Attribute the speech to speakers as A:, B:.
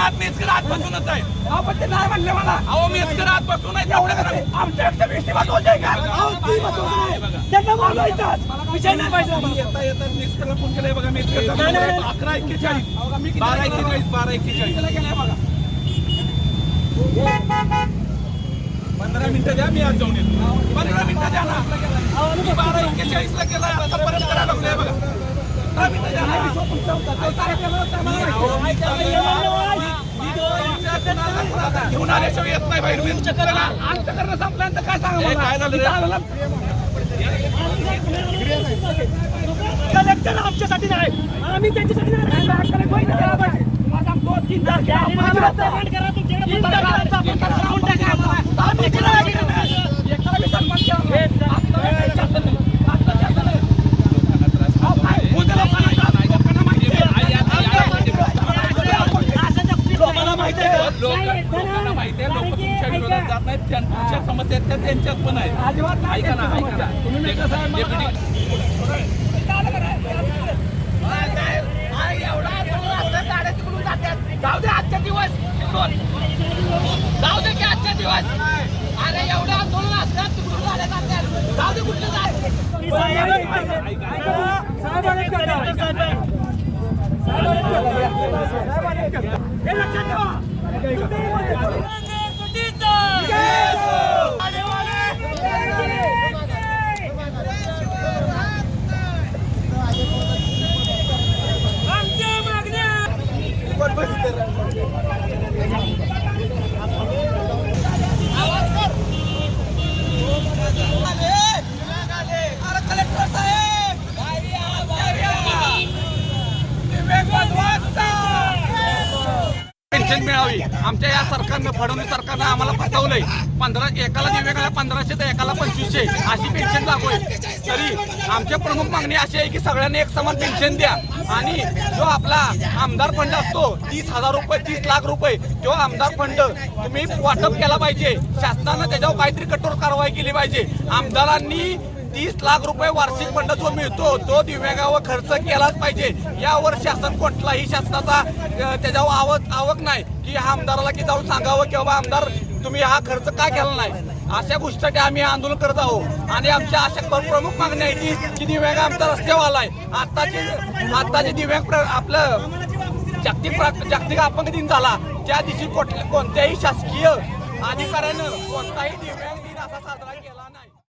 A: आत मेसकर आतपासूनच आहे.
B: ते नाही म्हणले मला.
A: अहो मेसकर आतपासून आहे.
B: एवढं
A: तेवढं
B: करा. आमच्याकडे वीस महत्वाचं आहे का? अहो, ती महत्वाचं नाही. त्यांना बोलवायचं विषय नाही पाहिजे आम्हाला.
A: येता येता. मेसकरला फोन केलाय बघा. अकरा एक्केचाळीस. बारा एक्केचाळीस बारा एक्केचाळीस.
B: बघा.
A: पंधरा मिनिटं द्या मी आज जाऊन येतो. पंधरा मिनिटं द्या ना. बारा एक्केचाळीस ला केलाय आतापर्यंत करायला लागलोय बघा पंधरा मिनिटं द्या ना.
B: अहो, कार्यक्रम होता, मला माहिती
A: अहो, मी
B: आहे.
A: घेऊन आल्याशिवाय येत नाही बाहेर मी
B: त्याला आमचं करणं संपल्यानंतर काय सांगा
A: काय झालं
B: कलेक्टर आमच्यासाठी नाही आम्ही त्यांच्यासाठी नाही कलेक्टर तीन तारखे आपण फिरवतो. तीन तारखेला आपण फिरवून टाका आम्हाला. आम्ही केलं नाही केलं. एकाला बी सन्मान केला. आपलं काही शासन नाही. आपलं शासन नाही. अहो, काय? उद्या लोकांना त्रास, लोकांना माहिती आहे. लोकांना माहिती आहे.
A: लोक- लोकांना माहिती आहे लोक तुमच्या विरोधात जात नाहीत. त्यां- तुमच्या समस्या आहेत त्या त्यांच्यात पण आहेत. ऐका ना ऐका ना.
B: जाऊ दे आजचा दिवस. जाऊ दे की आजचा दिवस अरे एवढं आंदोलन असतात तिकडून गाड्या जातात. जाऊ दे कुठलं जाय हे लक्षात ठेवा.
A: पेन्शन मिळावी. आमच्या या सरकारनं फडणवीस सरकारनं आम्हाला फसवलंय. पंधरा एकाला दिवेगाला पंधराशे तर एकाला पंचवीसशे. अशी पेन्शन लागू आहे तरी आमची प्रमुख मागणी अशी आहे की सगळ्यांनी एक समान पेन्शन द्या. आणि जो आपला आमदार फंड असतो तीस हजार रुपये तीस लाख रुपये जो आमदार फंड तुम्ही वाटप केला पाहिजे. शासनानं त्याच्यावर काहीतरी कठोर कारवाई केली पाहिजे. आमदारांनी तीस लाख रुपये वार्षिक फंड जो मिळतो तो दिव्यांगावर खर्च केलाच पाहिजे. यावर शासन कुठलाही शासनाचा त्याच्यावर आवक आवक नाही. की हा आमदाराला की जाऊन सांगावं किंवा आमदार तुम्ही हा खर्च का केला नाही? अशा गोष्टीसाठी आम्ही आंदोलन करत आहोत. आणि आमच्या अशा प्रमुख मागणी आहे की की दिव्यांग आमचा रस्त्यावर आलाय आताचे आताचे दिव्यांग प्र- आपलं जागतिक जागतिक अपंग दिन झाला. त्या दिवशी कोणत्याही शासकीय अधिकाऱ्यानं कोणताही दिव्यांग